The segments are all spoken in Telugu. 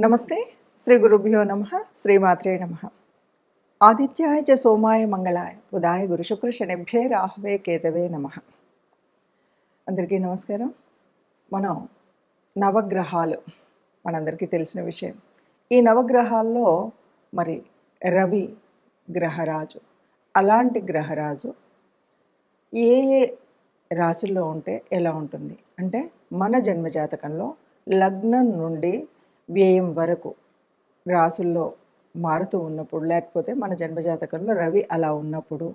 నమస్తే. శ్రీ గురుభ్యో నమ. శ్రీమాత్రే నమ. ఆదిత్యాయ చ సోమాయ మంగళాయ. ఉదాయ గురు శుక్ర శనిభ్యే రాహవే కేతవే నమ. అందరికీ నమస్కారం. మనం నవగ్రహాలు మనందరికీ తెలిసిన విషయం. ఈ నవగ్రహాల్లో మరి రవి గ్రహరాజు అలాంటి గ్రహరాజు ఏ ఏ రాశుల్లో ఉంటే ఎలా ఉంటుంది? అంటే మన జన్మజాతకంలో లగ్నం నుండి వ్యయం వరకు రాసుల్లో మారుతూ ఉన్నప్పుడు లేకపోతే మన జన్మజాతకంలో రవి అలా ఉన్నప్పుడు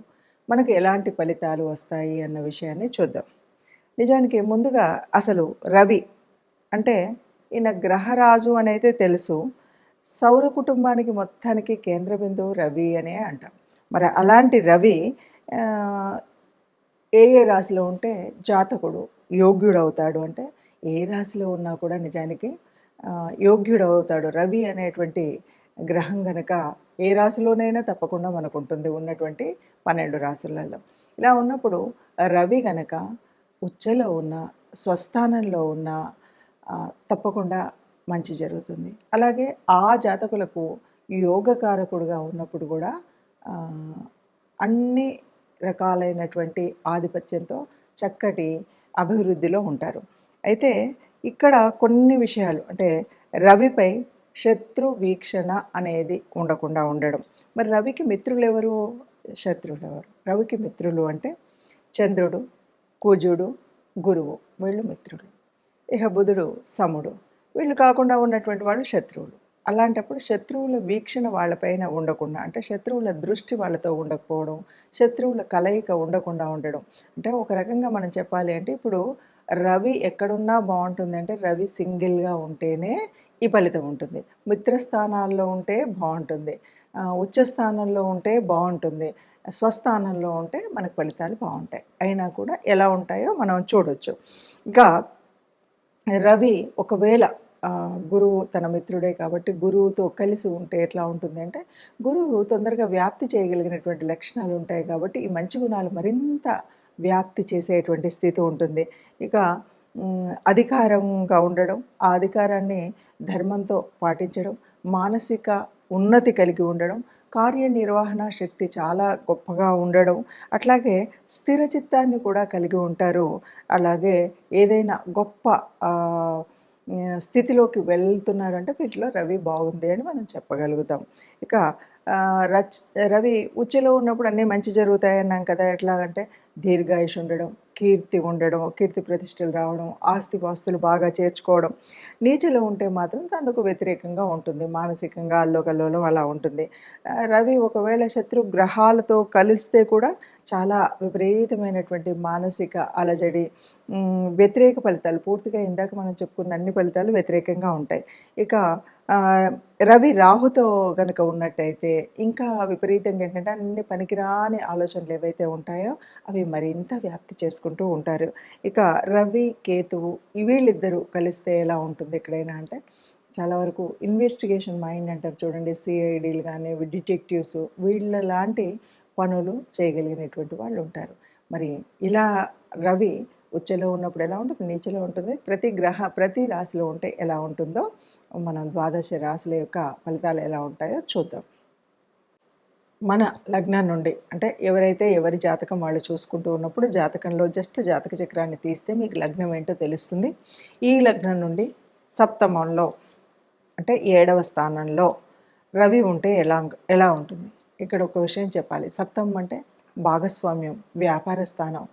మనకు ఎలాంటి ఫలితాలు వస్తాయి అన్న విషయాన్ని చూద్దాం. నిజానికి ముందుగా అసలు రవి అంటే ఈయన గ్రహరాజు అనైతే తెలుసు. సౌర కుటుంబానికి మొత్తానికి కేంద్ర బిందువు రవి అనే అంటాం. మరి అలాంటి రవి ఏ ఏ రాశిలో ఉంటే జాతకుడు యోగ్యుడు అవుతాడు అంటే ఏ రాశిలో ఉన్నా కూడా నిజానికి యోగ్యుడు అవుతాడు రవి అనేటువంటి గ్రహం గనక ఏ రాశిలోనైనా తప్పకుండా మనకు ఉంటుంది ఉన్నటువంటి పన్నెండు రాశులలో. ఇలా ఉన్నప్పుడు రవి గనక ఉచ్చలో ఉన్న స్వస్థానంలో ఉన్న తప్పకుండా మంచి జరుగుతుంది. అలాగే ఆ జాతకులకు యోగకారకుడుగా ఉన్నప్పుడు కూడా అన్ని రకాలైనటువంటి ఆధిపత్యంతో చక్కటి అభివృద్ధిలో ఉంటారు. అయితే ఇక్కడ కొన్ని విషయాలు. అంటే రవిపై శత్రు వీక్షణ అనేది ఉండకుండా ఉండడం. మరి రవికి మిత్రులు ఎవరు? శత్రువులు ఎవరు? రవికి మిత్రులు అంటే చంద్రుడు కుజుడు గురువు. వీళ్ళు మిత్రులు. ఇక బుధుడు సముడు. వీళ్ళు కాకుండా ఉన్నటువంటి వాళ్ళు శత్రువులు. అలాంటప్పుడు శత్రువుల వీక్షణ వాళ్ళపైన ఉండకుండా అంటే శత్రువుల దృష్టి వాళ్ళతో ఉండకపోవడం శత్రువుల కలయిక ఉండకుండా ఉండడం. అంటే ఒక రకంగా మనం చెప్పాలి అంటే ఇప్పుడు రవి ఎక్కడున్నా బాగుంటుంది. అంటే రవి సింగిల్గా ఉంటేనే ఈ ఫలితం ఉంటుంది. మిత్రస్థానాల్లో ఉంటే బాగుంటుంది. ఉచ్చ స్థానంలో ఉంటే బాగుంటుంది. స్వస్థానంలో ఉంటే మనకు ఫలితాలు బాగుంటాయి. అయినా కూడా ఎలా ఉంటాయో మనం చూడొచ్చు. ఇంకా రవి ఒకవేళ గురువు తన మిత్రుడే కాబట్టి గురువుతో కలిసి ఉంటే ఎట్లా ఉంటుంది అంటే గురువు తొందరగా వ్యాప్తి చేయగలిగినటువంటి లక్షణాలు ఉంటాయి కాబట్టి ఈ మంచి గుణాలు మరింత వ్యాప్తి చేసేటువంటి స్థితి ఉంటుంది. ఇక అధికారంగా ఉండడం ఆ అధికారాన్ని ధర్మంతో పాటించడం మానసిక ఉన్నతి కలిగి ఉండడం కార్యనిర్వహణ శక్తి చాలా గొప్పగా ఉండడం అట్లాగే స్థిర చిత్తాన్ని కూడా కలిగి ఉంటారు. అలాగే ఏదైనా గొప్ప స్థితిలోకి వెళ్తున్నారంటే వీటిలో రవి బాగుంది అని మనం చెప్పగలుగుతాం. ఇక రచ్ రవి ఉచ్చలో ఉన్నప్పుడు అన్నీ మంచి జరుగుతాయి అన్నాం కదా ఎట్లాగంటే దీర్ఘాయుష్ ఉండడం కీర్తి ఉండడం కీర్తి ప్రతిష్టలు రావడం ఆస్తిపాస్తులు బాగా చేర్చుకోవడం. నీచలో ఉంటే మాత్రం తనకు వ్యతిరేకంగా ఉంటుంది. మానసికంగా అల్లోకల్లోలం అలా ఉంటుంది. రవి ఒకవేళ శత్రు గ్రహాలతో కలిస్తే కూడా చాలా విపరీతమైనటువంటి మానసిక అలజడి వ్యతిరేక ఫలితాలు. పూర్తిగా ఇందాక మనం చెప్పుకున్న అన్ని ఫలితాలు వ్యతిరేకంగా ఉంటాయి. ఇక రవి రాహుతో కనుక ఉన్నట్టయితే ఇంకా విపరీతంగా ఏంటంటే అన్ని పనికిరాని ఆలోచనలు ఏవైతే ఉంటాయో అవి మరింత వ్యాప్తి చేసుకుంటూ ఉంటారు. ఇక రవి కేతువు వీళ్ళిద్దరూ కలిస్తే ఎలా ఉంటుంది ఎక్కడైనా అంటే చాలా వరకు ఇన్వెస్టిగేషన్ మైండ్ అంటారు చూడండి సిఐడీలు కానీ డిటెక్టివ్స్ వీళ్ళ లాంటి పనులు చేయగలిగినటువంటి వాళ్ళు ఉంటారు. మరి ఇలా రవి ఉచ్చలో ఉన్నప్పుడు ఎలా ఉంటుంది? నీచలో ఉంటుంది. ప్రతి గ్రహ ప్రతి రాశిలో ఉంటే ఎలా ఉంటుందో మనం ద్వాదశ రాశుల యొక్క ఫలితాలు ఎలా ఉంటాయో చూద్దాం. మన లగ్నం నుండి అంటే ఎవరైతే ఎవరి జాతకం వాళ్ళు చూసుకుంటూ ఉన్నప్పుడు జాతకంలో జస్ట్ జాతక చక్రాన్ని తీస్తే మీకు లగ్నం ఏంటో తెలుస్తుంది. ఈ లగ్నం నుండి సప్తమంలో అంటే ఏడవ స్థానంలో రవి ఉంటే ఎలా ఎలా ఉంటుంది? ఇక్కడ ఒక విషయం చెప్పాలి. సప్తమం అంటే భాగస్వామ్యం వ్యాపార స్థానం.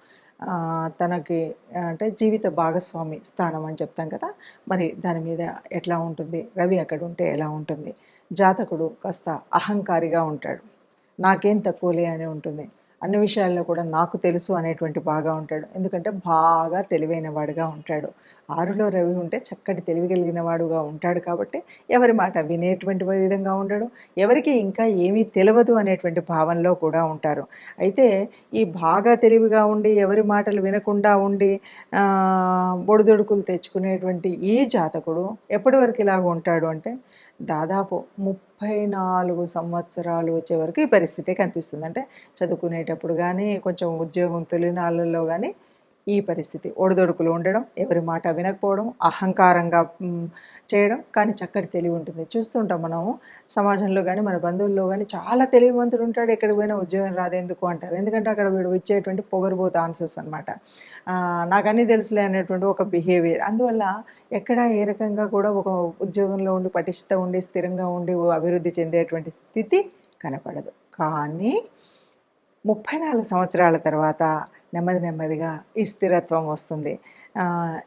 తనకి అంటే జీవిత భాగస్వామి స్థానం అని చెప్తాం కదా. మరి దాని మీద ఎట్లా ఉంటుంది? రవి అక్కడ ఉంటే ఎలా ఉంటుంది? జాతకుడు కాస్త అహంకారిగా ఉంటాడు. నాకేం తక్కువలే అని ఉంటుంది. అన్ని విషయాల్లో కూడా నాకు తెలుసు అనేటువంటి బాగా ఉంటాడు. ఎందుకంటే బాగా తెలివైన వాడుగా ఉంటాడు. ఆరులో రవి ఉంటే చక్కటి తెలివి కలిగిన వాడుగా ఉంటాడు కాబట్టి ఎవరి మాట వినేటువంటి విధంగా ఉండడు. ఎవరికి ఇంకా ఏమీ తెలియదు అనేటువంటి భావనలో కూడా ఉంటారు. అయితే ఈ బాగా తెలివిగా ఉండి ఎవరి మాటలు వినకుండా ఉండి ఆ, బొడిదొడుకులు తెచ్చుకునేటువంటి ఈ జాతకుడు ఎప్పటి వరకు ఇలాగ ఉంటాడు అంటే దాదాపు ముప్పై నాలుగు సంవత్సరాలు వచ్చే వరకు ఈ పరిస్థితే కనిపిస్తుంది. అంటే చదువుకునేటప్పుడు కానీ కొంచెం ఉద్యోగం తొలినాళ్ళలో కానీ ఈ పరిస్థితి. ఒడిదొడుకులు ఉండడం ఎవరి మాట వినకపోవడం అహంకారంగా చేయడం కానీ చక్కటి తెలివి ఉంటుంది. చూస్తుంటాం మనము సమాజంలో కానీ మన బంధువుల్లో కానీ చాలా తెలివివంతుడు ఉంటాడు. ఎక్కడికి పోయినా ఉద్యోగం రాదు ఎందుకు అంటారు. ఎందుకంటే అక్కడ వీడు ఇచ్చేటువంటి పొగరుబోత ఆన్సర్స్ అనమాట నాకు అన్నీ తెలుసులే అనేటువంటి ఒక బిహేవియర్. అందువల్ల ఎక్కడ ఏ రకంగా కూడా ఒక ఉద్యోగంలో ఉండి పటిష్ట ఉండి స్థిరంగా ఉండి అభివృద్ధి చెందేటువంటి స్థితి కనపడదు. కానీ ముప్పై నాలుగు సంవత్సరాల తర్వాత నెమ్మది నెమ్మదిగా ఈ స్థిరత్వం వస్తుంది.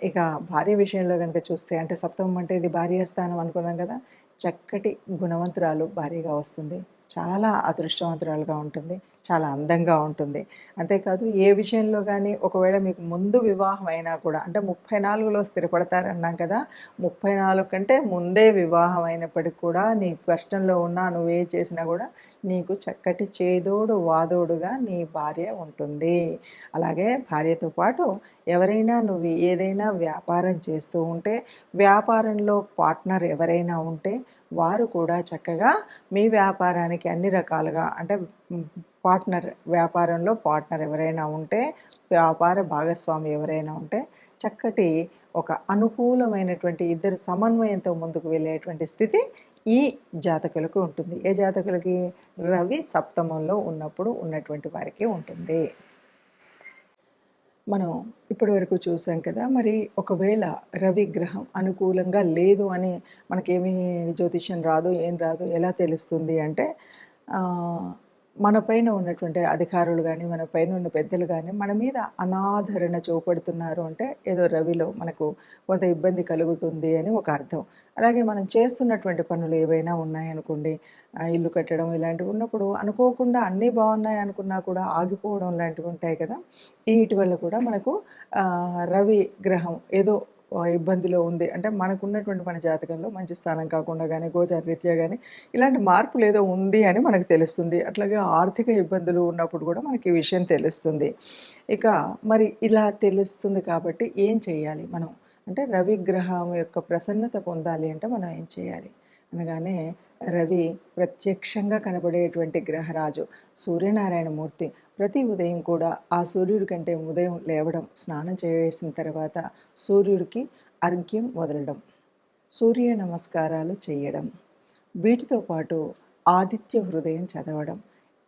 ఇక భార్య విషయంలో కనుక చూస్తే అంటే సప్తమం అంటే ఇది భార్య స్థానం అనుకున్నాం కదా చక్కటి గుణవంతురాలు భారీగా వస్తుంది. చాలా అదృష్టవంతురాలుగా ఉంటుంది. చాలా అందంగా ఉంటుంది. అంతేకాదు ఏ విషయంలో కానీ ఒకవేళ మీకు ముందు వివాహం అయినా కూడా అంటే ముప్పై నాలుగులో స్థిరపడతారన్నాం కదా ముప్పై నాలుగు కంటే ముందే వివాహం అయినప్పటికీ కూడా నీ కష్టంలో ఉన్నా నువ్వే చేసినా కూడా నీకు చక్కటి చేదోడు వాదోడుగా నీ భార్య ఉంటుంది. అలాగే భార్యతో పాటు ఎవరైనా నువ్వు ఏదైనా వ్యాపారం చేస్తూ ఉంటే వ్యాపారంలో పార్ట్నర్ ఎవరైనా ఉంటే వారు కూడా చక్కగా మీ వ్యాపారానికి అన్ని రకాలుగా అంటే పార్ట్నర్ వ్యాపారంలో పార్ట్నర్ ఎవరైనా ఉంటే వ్యాపార భాగస్వామి ఎవరైనా ఉంటే చక్కటి ఒక అనుకూలమైనటువంటి ఇద్దరు సమన్వయంతో ముందుకు వెళ్ళేటువంటి స్థితి ఈ జాతకులకు ఉంటుంది. ఏ జాతకులకి? రవి సప్తమంలో ఉన్నప్పుడు ఉన్నటువంటి వారికి ఉంటుంది. మనం ఇప్పటి వరకు చూసాం కదా మరి ఒకవేళ రవి గ్రహం అనుకూలంగా లేదు అని మనకేమీ జ్యోతిష్యం రాదు ఏం రాదు ఎలా తెలుస్తుంది అంటే మన పైన ఉన్నటువంటి అధికారులు కానీ మన పైన ఉన్న పెద్దలు కానీ మన మీద అనాదరణ చూపడుతున్నారు అంటే ఏదో రవిలో మనకు కొంత ఇబ్బంది కలుగుతుంది అని ఒక అర్థం. అలాగే మనం చేస్తున్నటువంటి పనులు ఏవైనా ఉన్నాయనుకోండి ఇల్లు కట్టడం ఇలాంటివి ఉన్నప్పుడు అనుకోకుండా అన్నీ బాగున్నాయి అనుకున్నా కూడా ఆగిపోవడం లాంటివి ఉంటాయి కదా. వీటి వల్ల కూడా మనకు రవి గ్రహం ఏదో ఇబ్బందిలో ఉంది. అంటే మనకున్నటువంటి మన జాతకంలో మంచి స్థానం కాకుండా కానీ గోచార రీత్యా కానీ ఇలాంటి మార్పులు ఏదో ఉంది అని మనకు తెలుస్తుంది. అట్లాగే ఆర్థిక ఇబ్బందులు ఉన్నప్పుడు కూడా మనకి ఈ విషయం తెలుస్తుంది. ఇక మరి ఇలా తెలుస్తుంది కాబట్టి ఏం చేయాలి మనం? అంటే రవి గ్రహం యొక్క ప్రసన్నత పొందాలి అంటే మనం ఏం చేయాలి? అనగానే రవి ప్రత్యక్షంగా కనబడేటువంటి గ్రహరాజు సూర్యనారాయణ మూర్తి ప్రతి ఉదయం కూడా ఆ సూర్యుడి కంటే ఉదయం లేవడం స్నానం చేసిన తర్వాత సూర్యుడికి అర్ఘ్యం వదలడం సూర్య నమస్కారాలు చేయడం వీటితో పాటు ఆదిత్య హృదయం చదవడం.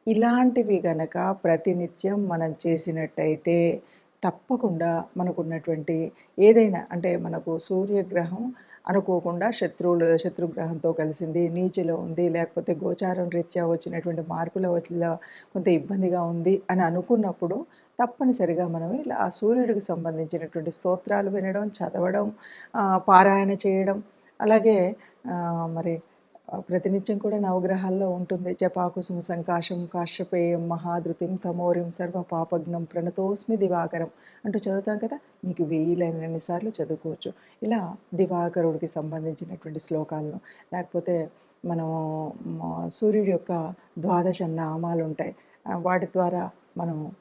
ఇలాంటివి గనక ప్రతినిత్యం మనం చేసినట్టయితే తప్పకుండా మనకున్నటువంటి ఏదైనా అంటే మనకు సూర్యగ్రహం అనుకోకుండా శత్రువులు శత్రుగ్రహంతో కలిసింది నీచిలో ఉంది లేకపోతే గోచారం రీత్యా వచ్చినటువంటి మార్పుల వల్ల కొంత ఇబ్బందిగా ఉంది అని అనుకున్నప్పుడు తప్పనిసరిగా మనం ఇలా ఆ సూర్యుడికి సంబంధించినటువంటి స్తోత్రాలు వినడం చదవడం పారాయణ చేయడం అలాగే మరి ప్రతినిత్యం కూడా నవగ్రహాల్లో ఉంటుంది. జపాకుసుమ సంకాశం కాశ్యపేయం మహాధృతిం తమోరిం సర్వ పాపజ్ఞం ప్రణతోస్మి దివాకరం అంటూ చదువుతాం కదా? మీకు వీలైనన్ని సార్లు చదువుకోవచ్చు. ఇలా దివాకరుడికి సంబంధించినటువంటి శ్లోకాలను. లేకపోతే మనము సూర్యుడి యొక్క ద్వాదశ నామాలు ఉంటాయి వాటి ద్వారా మనం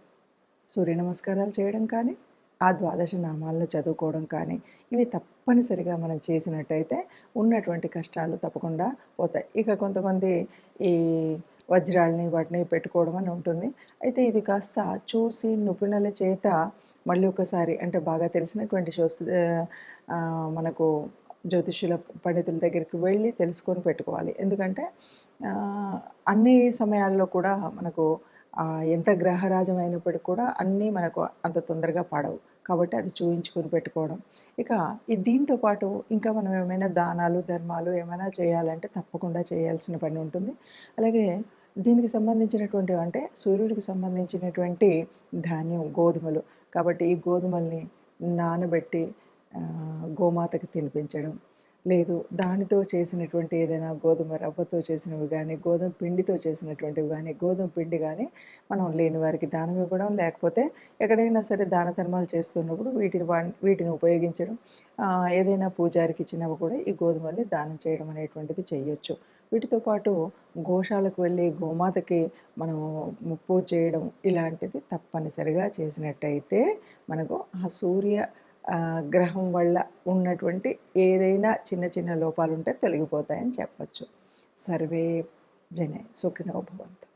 సూర్య నమస్కారాలు చేయడం కానీ ఆ ద్వాదశ నామాలను చదువుకోవడం కానీ ఇవి తప్పనిసరిగా మనం చేసినట్టయితే ఉన్నటువంటి కష్టాలు తప్పకుండా పోతాయి. ఇక కొంతమంది ఈ వజ్రాలని వాటిని పెట్టుకోవడం అని ఉంటుంది. అయితే ఇది కాస్త చూసి నిపుణుల చేత మళ్ళీ ఒకసారి అంటే బాగా తెలిసినటువంటి శోస్ మనకు జ్యోతిష్యుల పండితుల దగ్గరికి వెళ్ళి తెలుసుకొని పెట్టుకోవాలి. ఎందుకంటే అన్ని సమయాల్లో కూడా మనకు ఎంత గ్రహరాజం అయినప్పటికీ కూడా అన్నీ మనకు అంత తొందరగా పడవు. కాబట్టి అది చూయించుకొని పెట్టుకోవడం. ఇక దీంతో పాటు ఇంకా మనం ఏమైనా దానాలు ధర్మాలు ఏమైనా చేయాలంటే తప్పకుండా చేయాల్సిన పని ఉంటుంది. అలాగే దీనికి సంబంధించినటువంటి అంటే సూర్యుడికి సంబంధించినటువంటి ధాన్యం గోధుమలు. కాబట్టి ఈ గోధుమల్ని నానబెట్టి గోమాతకి తినిపించడం. లేదు దానితో చేసినటువంటి ఏదైనా గోధుమ రవ్వతో చేసినవి కానీ గోధుమ పిండితో చేసినటువంటివి కానీ గోధుమ పిండి కానీ మనం లేని వారికి దానం ఇవ్వడం లేకపోతే ఎక్కడైనా సరే దాన ధర్మాలు చేస్తున్నప్పుడు వీటిని వా వీటిని ఉపయోగించడం ఏదైనా పూజారికి ఇచ్చినవి కూడా ఈ గోధుమల్ని దానం చేయడం అనేటువంటిది చేయొచ్చు. వీటితో పాటు గోశాలకు వెళ్ళి గోమాతకి మనం పూజ చేయడం ఇలాంటిది తప్పనిసరిగా చేసినట్టయితే మనకు ఆ సూర్య గ్రహం వల్ల ఉన్నటువంటి ఏదైనా చిన్న చిన్న లోపాలు ఉంటే తొలగిపోతాయని చెప్పచ్చు. సర్వే జనే. సుఖినో భవంతు.